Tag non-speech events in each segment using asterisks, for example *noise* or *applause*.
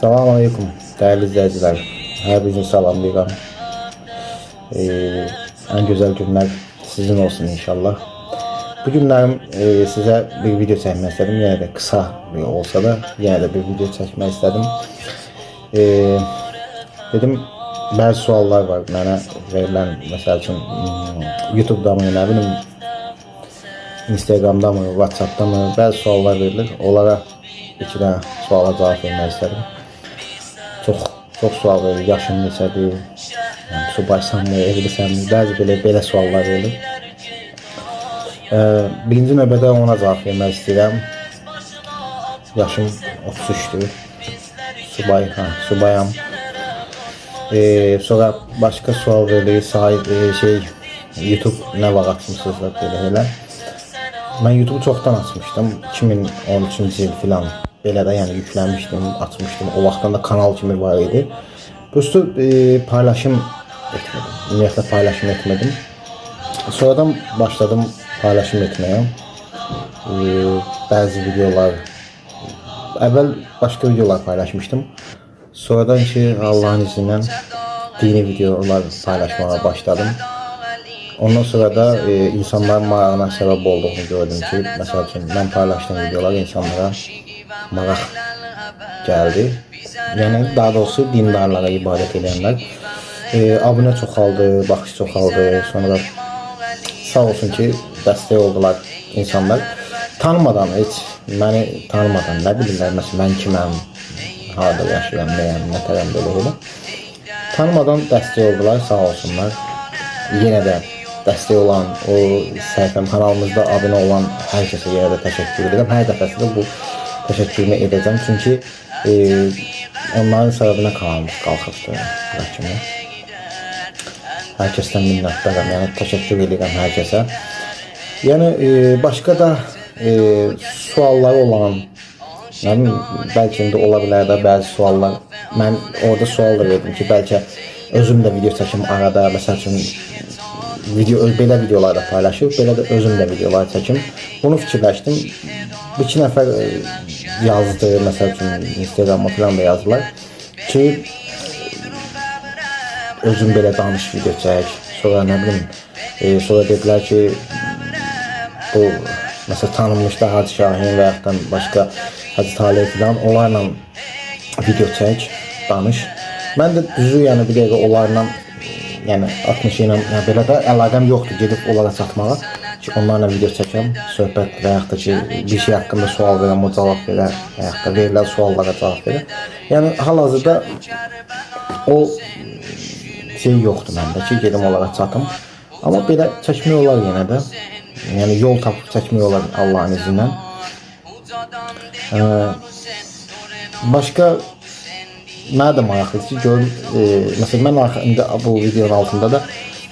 Salam aleyküm değerli izleyiciler. Her birini salamlayıram. Ee, en güzel günler sizin olsun inşallah. Bu günlerim e, size bir video çekmek istedim. Yine de kısa bir olsa da yine de bir video çekmek istedim. Ee, dedim bazı suallar var bana verilen mesela için hmm, YouTube'da mı ne bileyim Instagram'da mı, Whatsapp'ta mı bazı suallar verilir. Onlara iki tane suala cevap vermek istedim. Çok sual verilir. Yaşın neçədir? Yəni, subaysanmı, evlisənmi? Bəzi belə belə suallar verilir. Ee, birinci növbədə ona cavab vermək istəyirəm. Yaşım 33'dür. Subay, ha, subayam. Ee, sonra başka sual verilir. Sahip e, şey YouTube ne vaxt açmısınız da belə elə. Mən YouTube çoxdan açmışdım. 2013-cü il filan belə də yəni yüklənmişdim, açmışdım. O vaxtdan da kanal kimi var idi. Prosto e, paylaşım etmedim. Ümumiyyətlə paylaşım etmedim. Sonradan başladım paylaşım etmeye. E, bəzi videolar Əvvəl başqa videolar paylaşmışdım. Sonradan ki Allahın izindən dini videolar paylaşmaya başladım. Ondan sonra da e, insanların marağına səbəb olduğunu gördüm ki, məsəl üçün mən paylaşdığım videolar insanlara maraq gəldi. Yəni daha doğrusu dindarlara ibadət edənlər. E, abunə çoxaldı, baxış çoxaldı. Sonra sağ olsun ki, dəstək oldular insanlar. Tanımadan heç məni tanımadan nə bilirlər məsələn mən kiməm, harda yaşayıram, nəyəm, nə tərəm belə belə. Tanımadan dəstək oldular, sağ olsunlar. Yenə də dəstək olan, o səhifəm kanalımızda abunə olan hər kəsə yenə də təşəkkür edirəm. Hər dəfəsində bu təşəkkürümü edəcəm. Çünki e, onların səbəbinə kanalımız qalxıbdı. Lakin hər kəsdən minnətdaram. Yəni təşəkkür edirəm hər kəsə. Yəni e, başqa da e, sualları olan bilim, bəlkə indi ola bilər də bəzi suallar. Mən orada sual da verdim ki, bəlkə özüm də video çəkim arada, məsəl üçün video belə videolar da paylaşıb, belə də özüm də videolar çəkim. Bunu fikirləşdim. Bir iki nəfər e, yazdı, məsəl üçün Instagram'a falan da yazdılar ki özüm belə danış video çək. Sonra nə bilim, e, sonra dedilər ki bu mesela tanınmış da Hacı Şahin və yaxud da başqa Hacı Talih filan onlarla video çək, danış. Mən də düzü yəni bir dəqiqə onlarla yəni 60 ilə yəni belə də əlaqəm yoxdur gedib onlara çatmağa ki onlarla video çəkəm, söhbət və yaxud ki bir şey haqqında sual verəm, o cavab verər və yaxud da verilən suallara cavab verər. Yəni hal-hazırda o şey yoxdur məndə ki gedim onlara çatım. Amma belə çəkmək olar yenə də. Yəni yol tapıb çəkmək olar Allahın izni ilə. Başqa də maraqlıdır ki, görüm, e, məsələn mən indi bu videonun altında da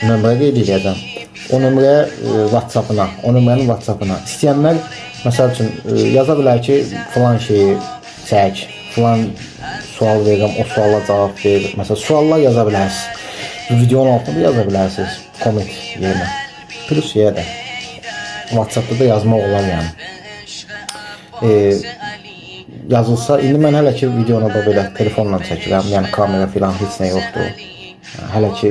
nömrə qeyd edəcəm. O nömrəyə e, WhatsApp-ına, o nömrənin WhatsApp-ına istəyənlər məsəl üçün e, yaza bilər ki, falan şeyi çək, falan sual verirəm, o suala cavab ver. Məsələn, suallar yaza bilərsiniz. Videonun altında yaza bilərsiniz comment yerinə. Plus yerə də. WhatsApp-da da yazmaq olar yəni. E, yazılsa, indi mən hələ ki videonu da belə telefonla çəkirəm, yəni kamera filan heç nə yoxdur. Hələ ki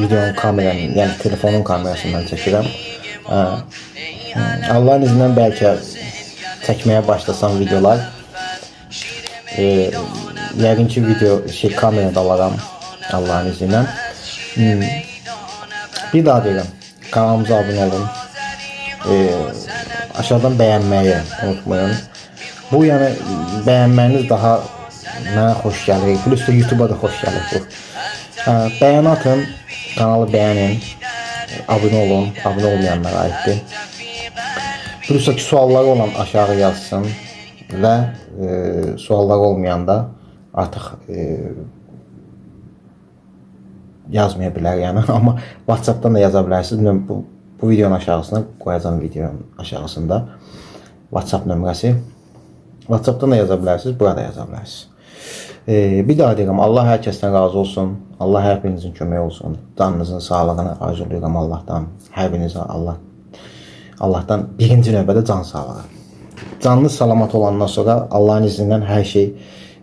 videonun kameranın, yəni telefonun kamerasından çəkirəm. Allahın izni ilə bəlkə çəkməyə başlasam videolar. E, yəqin ki video şey kamerada alaram Allahın izni ilə. Hmm. Bir daha deyirəm, kanalımıza abunə olun. E, aşağıdan bəyənməyi unutmayın. Bu yəni bəyənməyiniz daha mənə xoş gəlir. Plus da YouTube-a da xoş gəlir bu. Hə, bəyən atın, kanalı bəyənin, abunə olun, abunə olmayanlara aiddir. Plus da ki sualları olan aşağı yazsın və e, sualları olmayanda artıq e, yazmaya bilər yəni *laughs* amma WhatsApp-dan da yaza bilərsiniz. Bu, bu videonun aşağısına qoyacağım videonun aşağısında WhatsApp nömrəsi. WhatsApp-dan da yaza bilərsiniz, burada yaza bilərsiniz. Ee, bir daha deyirəm, Allah hər kəsdən razı olsun. Allah hər birinizin köməyi olsun. Canınızın sağlığını arzulayıram Allahdan. Hər birinizə Allah Allahdan birinci növbədə can sağlığı. Canlı salamat olandan sonra Allahın izni ilə hər şey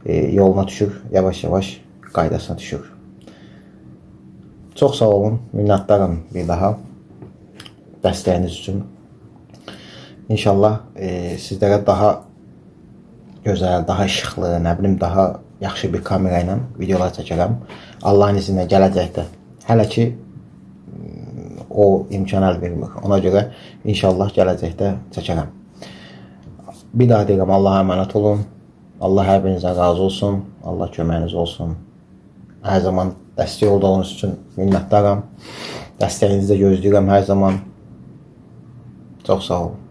e, yoluna düşür, yavaş-yavaş qaydasına düşür. Çox sağ olun, minnətdaram bir daha dəstəyiniz üçün. İnşallah e, sizlərə daha gözəl, daha işıqlı, nə bilim, daha yaxşı bir kamera ilə videolar çəkərəm. Allahın izni ilə gələcəkdə. Hələ ki o imkan əl vermir. Ona görə inşallah gələcəkdə çəkərəm. Bir daha deyirəm Allah'a emanet olun. Allah hər birinizdən razı olsun. Allah köməyiniz olsun. Hər zaman dəstək olduğunuz üçün minnətdaram. Dəstəyinizi də gözləyirəm hər zaman. Çox sağ olun.